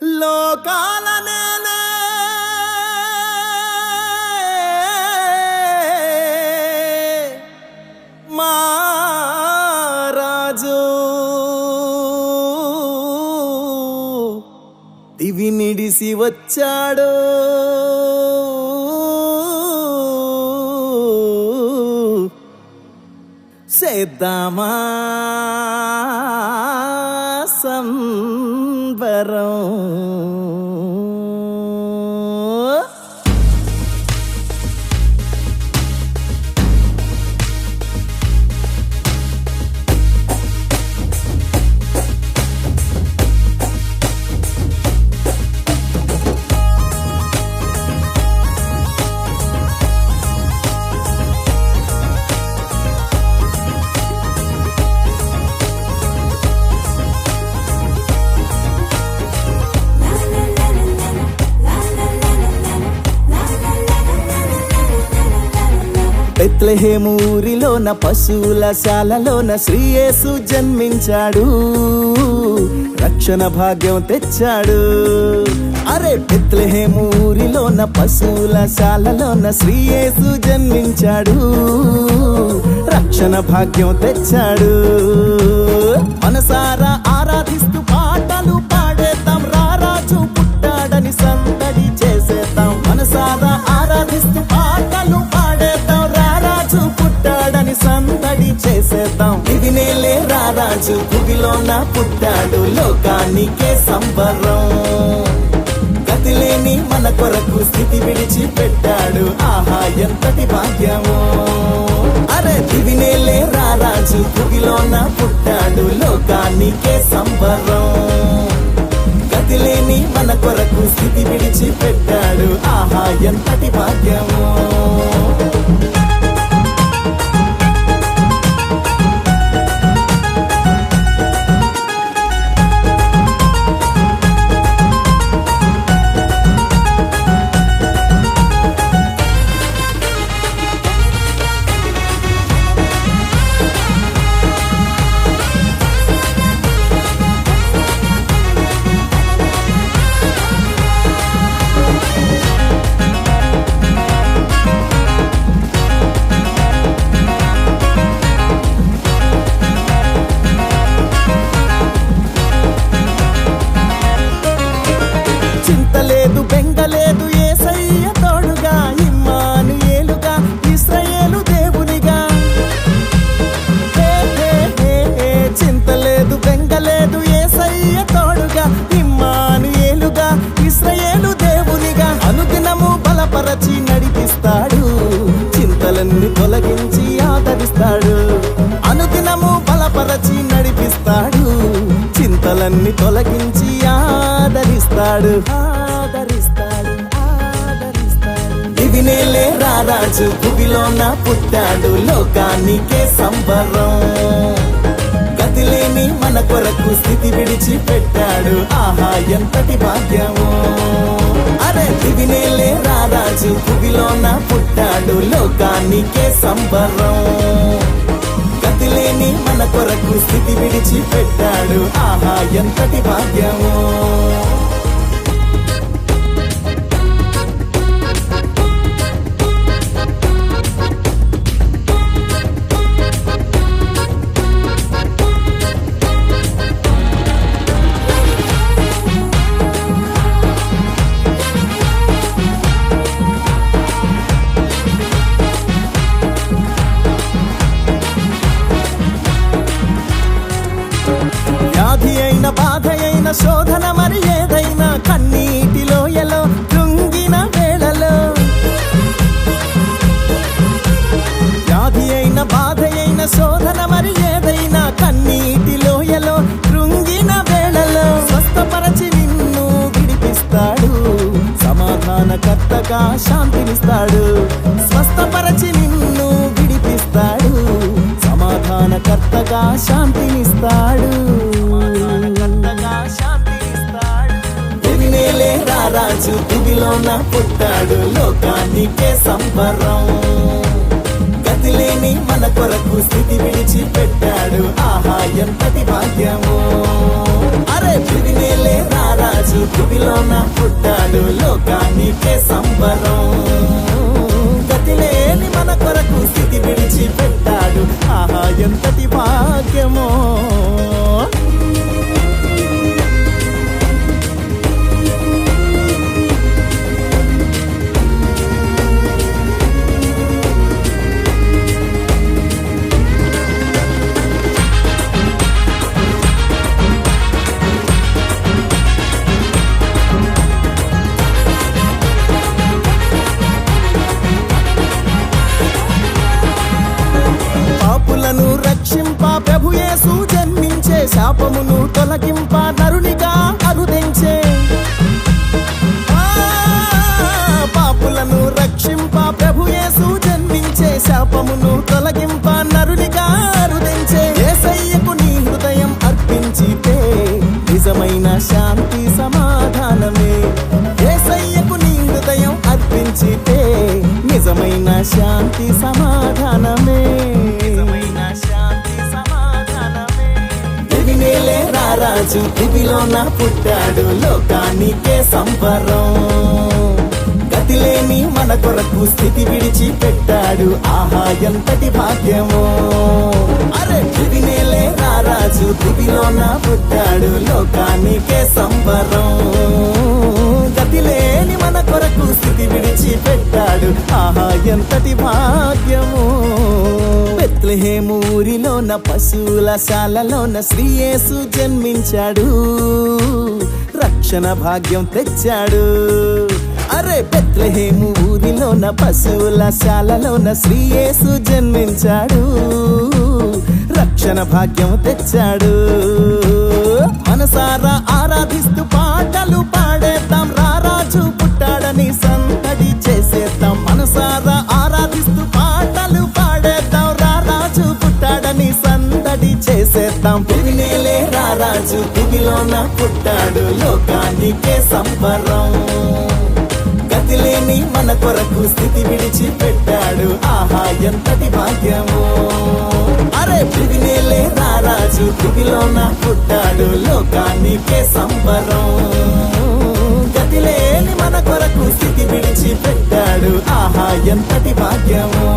లోకాల మారాజు దివి నిడిసి వచ్చాడు. చేద్దామా సంబరం బెత్లహేమూరిలోన పశువుల శాలలోన శ్రీయేసు జన్మించాడు. రక్షణ భాగ్యం తెచ్చాడు. అరే బెత్లహేమూరిలోన పశువుల శాలలోన శ్రీయేసు జన్మించాడు. రక్షణ భాగ్యం తెచ్చాడు. మనసారా రాజు భువిలోన పుట్టాడు లోకానికే సంబరం. గతిలేని మన కొరకు స్థితి విడిచి పెట్టాడు ఆహా ఎంతటి భాగ్యమో. అరే దివినేలే రారాజు భువిలోన పుట్టాడు లోకానికే సంబరం. గతిలేని మన కొరకు స్థితి విడిచి పెట్టాడు ఆహా ఎంతటి భాగ్యమో. చేస్తాడు. అనుదినము బలపరచి నడిపిస్తాడు. చింతలన్నీ తొలగించి ఆదరిస్తాడు. ఆదరిస్తాడు ఆదరిస్తాడు. ఇది నేలే రారాజు భువిలోన పుట్టాడు. లోకానికే సంబరం. గతిలేని మన కొరకు స్థితి విడిచి పెట్టాడు ఆహా ఎంతటి భాగ్యమో. అరే రారాజు భువిలోన పుట్టాడు లోకానికే సంబరం. గతిలేని మన కొరకు స్థితి విడిచి పెట్టాడు ఆహా ఎంతటి భాగ్యమో. సమాధానకర్తగా శాంతినిస్తాడు. స్వస్థపరచి నిన్ను విడిపిస్తాడు. సమాధానకర్తగా శాంతినిస్తాడు. దివినేలే రారాజు దివిలోన పుట్టాడు. లోకానికే సంబరం. గతిలేని లేని మన కొరకు స్థితి విడిచి పెట్టాడు ఆహా ఎంతటి భాగ్యము. అరే విధినేలే రారాజు భూమిలోన పుట్టాడు లోకానికే సంబరం. గతి లేని మన కొరకు స్థితి విడిచి పెట్టాడు ఆహా ఎంతటి భాగ్యమో. పాపమును తొలగింప నరునిగా అరుదించే పాపులను రక్షింప ప్రభుయేసు జన్మించే శాపమును తొలగింప నరునిగా అరుదించే ఏసయ్యకు నీ హృదయం అర్పించితే నిజమైన శాంతి సమాధానమే. ఏసయ్యకు నీ హృదయం అర్పించితే నిజమైన శాంతి సమా రాజు దివిలోన పుట్టాడు. లోకానికే సంబరం. గతిలేని మన కొరకు స్థితి విడిచి పెట్టాడు ఆహా ఎంతటి భాగ్యమో. అరే దివినేలే రాజు దివిలోన పుట్టాడు. లోకానికే సంబరం. గతిలేని మన కొరకు స్థితి విడిచి పెట్టాడు ఆహా ఎంతటి భాగ్యమో. బెత్లహేము ఊరిలోన పశువుల శాలలోన శ్రీయేసు జన్మించాడు. రక్షణ భాగ్యం తెచ్చాడు. అరే బెత్లహేము ఊరిలోన పశువుల శాలలోన శ్రీయేసు జన్మించాడు. రక్షణ భాగ్యం తెచ్చాడు. మనసారా ఆరాధిస్తూ లోన పుట్టాడు లోకానికే సంబరం. గతిలేని మన కొరకు స్థితి విడిచి పెట్టాడు ఆహా ఎంతటి భాగ్యము. అరే పిదినేలే రారాజు దివిలోన పుట్టాడు లోకానికే సంబరం. గతిలేని మన కొరకు స్థితి విడిచి పెట్టాడు ఆహా ఎంతటి భాగ్యము.